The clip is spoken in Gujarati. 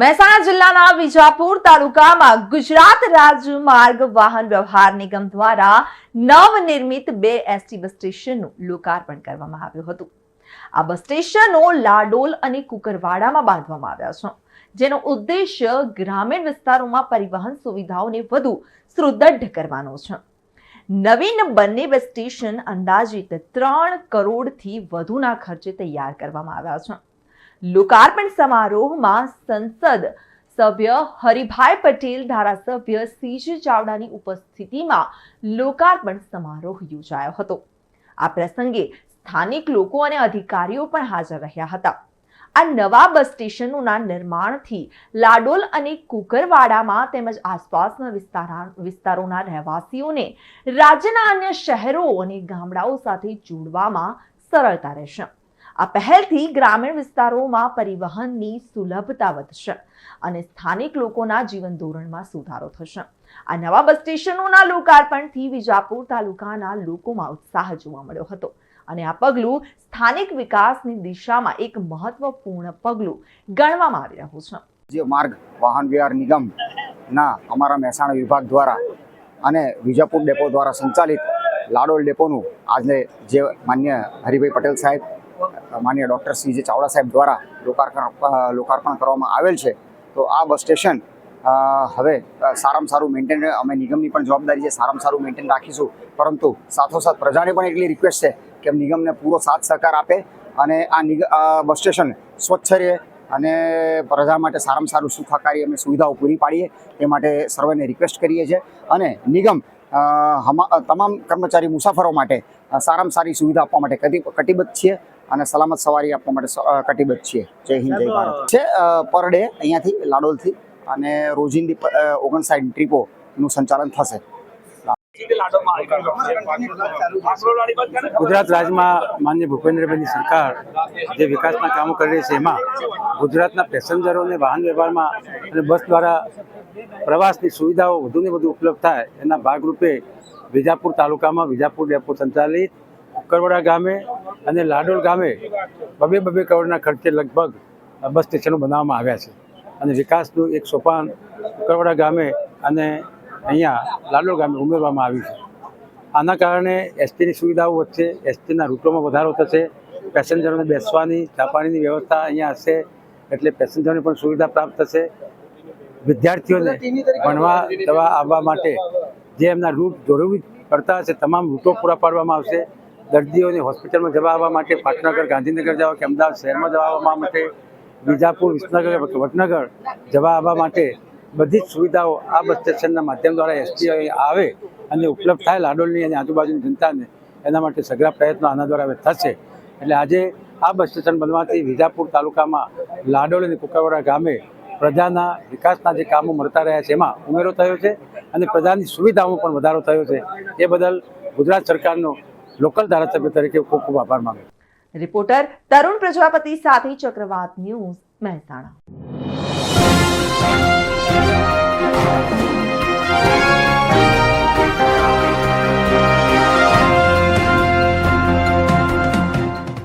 મહેસાણા જિલ્લાના વિજાપુર તાલુકામાં ગુજરાત રાજ્ય માર્ગ વાહન વ્યવહાર નિગમ દ્વારા નવનિર્મિત બે એસટી બસ સ્ટેશનનું લોકાર્પણ કરવામાં આવ્યું હતું. આ બસ સ્ટેશનો લાડોલ અને કુકરવાડામાં બાંધવામાં આવ્યા છે. જેનો ઉદ્દેશ્ય ગ્રામીણ વિસ્તારોમાં પરિવહન સુવિધાઓને વધુ સુદૃઢ કરવાનો છે. નવીન બંને બસ સ્ટેશન અંદાજિત ત્રણ કરોડથી વધુના ખર્ચે તૈયાર કરવામાં આવ્યા છે. લોકાર્પણ સમારોહમાં સંસદ સભ્ય હરિભાઈ પટેલ, ધારાસભ્ય સીજી ચાવડાની ઉપસ્થિતિમાં લોકાર્પણ સમારોહ યોજાયો હતો. આ પ્રસંગે સ્થાનિક લોકો અને અધિકારીઓ પણ હાજર રહ્યા હતા. આ નવા બસ સ્ટેશનોના નિર્માણથી લાડોલ અને કુકરવાડામાં તેમજ આસપાસના વિસ્તારા, વિસ્તારોના રહેવાસીઓને રાજ્યના અન્ય શહેરો અને ગામડાઓ સાથે જોડવામાં સરળતા રહેશે. આ પહેલથી ગ્રામીણ વિસ્તારોમાં પરિવહનની સુલભતા વધશે અને સ્થાનિક લોકોના જીવન ધોરણમાં સુધારો થશે. આ નવા બસ સ્ટેશનોના લોકાર્પણથી વિજાપુર તાલુકાના લોકોમાં ઉત્સાહ જોવા મળ્યો હતો અને આ પગલું સ્થાનિક વિકાસની દિશામાં એક મહત્વપૂર્ણ પગલું ગણવામાં આવી રહ્યું છે. જે માર્ગ વાહન વ્યવહાર નિગમના અમારા મહેસાણા વિભાગ દ્વારા અને વિજાપુર ડેપો દ્વારા સંચાલિત લાડોલ ડેપોનું આજે જે માન્ય હરિભાઈ પટેલ સાહેબ માન્ય ડૉક્ટર સી જે ચાવડા સાહેબ દ્વારા લોકાર્પણ લોકાર્પણ કરવામાં આવેલ છે. તો આ બસ સ્ટેશન હવે સારામાં સારું મેન્ટેન અમે નિગમની પણ જવાબદારી છે સારામાં સારું મેન્ટેન રાખીશું. પરંતુ સાથોસાથ પ્રજાને પણ એટલી રિક્વેસ્ટ છે કે નિગમને પૂરો સાથ સહકાર આપે અને આ નિગ બસ સ્ટેશન સ્વચ્છ રહે અને પ્રજા માટે સારામાં સારું સુખાકારી અમે સુવિધાઓ પૂરી પાડીએ એ માટે સર્વેને રિક્વેસ્ટ કરીએ છીએ. અને નિગમ તમામ કર્મચારી મુસાફરો માટે સારામાં સારી સુવિધા આપવા માટે કટિ કટિબદ્ધ છીએ. અને સલામત સવારી આપવા માટે કટિબદ્ધ છીએ. જય હિન્દ, જય ભારત. છે પર ડે અહીંયાથી લાડોલથી અને રોજિંદી ઓગણસાઠ ટ્રીપોનું સંચાલન થશે. ગુજરાત રાજ્યમાં માન્ય ભૂપેન્દ્રભાઈની સરકાર જે વિકાસના કામો કરી રહી છે, એમાં ગુજરાતના પેસેન્જરોને, વાહન વ્યવહારમાં અને બસ દ્વારા પ્રવાસની સુવિધાઓ વધુને વધુ ઉપલબ્ધ થાય, એના ભાગરૂપે વિજાપુર તાલુકામાં વિજાપુર ડેપો સંચાલિત કુકરવાડા ગામે અને લાડોલ ગામે બબે બબે કરોડના ખર્ચે લગભગ બસ સ્ટેશનો બનાવવામાં આવ્યા છે. અને વિકાસનું એક સોપાન કરવડા ગામે અને અહીંયા લાડોલ ગામે ઉમેરવામાં આવ્યું છે. આના કારણે એસટીની સુવિધાઓ વધશે, એસટીના રૂટોમાં વધારો થશે, પેસેન્જરોને બેસવાની ચા પાણીની વ્યવસ્થા અહીંયા હશે, એટલે પેસેન્જરોને પણ સુવિધા પ્રાપ્ત થશે. વિદ્યાર્થીઓને ભણવા જવા આવવા માટે જે એમના રૂટ જરૂરી પડતા હશે, તમામ રૂટો પૂરા પાડવામાં આવશે. દર્દીઓને હોસ્પિટલમાં જવા આવવા માટે પાટનગર, ગાંધીનગર જવા કે અમદાવાદ શહેરમાં જવા આવવા માટે વિજાપુર, વિસનગર વડનગર જવા આવવા માટે બધી જ સુવિધાઓ આ બસ સ્ટેશનના માધ્યમ દ્વારા એસટી આવે અને ઉપલબ્ધ થાય લાડોલની અને આજુબાજુની જનતાને. એના માટે સઘળા પ્રયત્નો આના દ્વારા હવે થશે. એટલે આજે આ બસ સ્ટેશન બનવાથી વિજાપુર તાલુકામાં લાડોલ અને કુકરવાડા ગામે પ્રજાના વિકાસના જે કામો મળતા રહ્યા છે, એમાં ઉમેરો થયો છે અને પ્રજાની સુવિધાઓમાં પણ વધારો થયો છે. એ બદલ ગુજરાત સરકારનો લોકલ ધારાસભ્ય તરીકે ખૂબ ખૂબ આભાર માનું રિપોર્ટર તરુણ પ્રજાપતિ સાથે ચક્રવાત ન્યૂઝ મહેસાણા.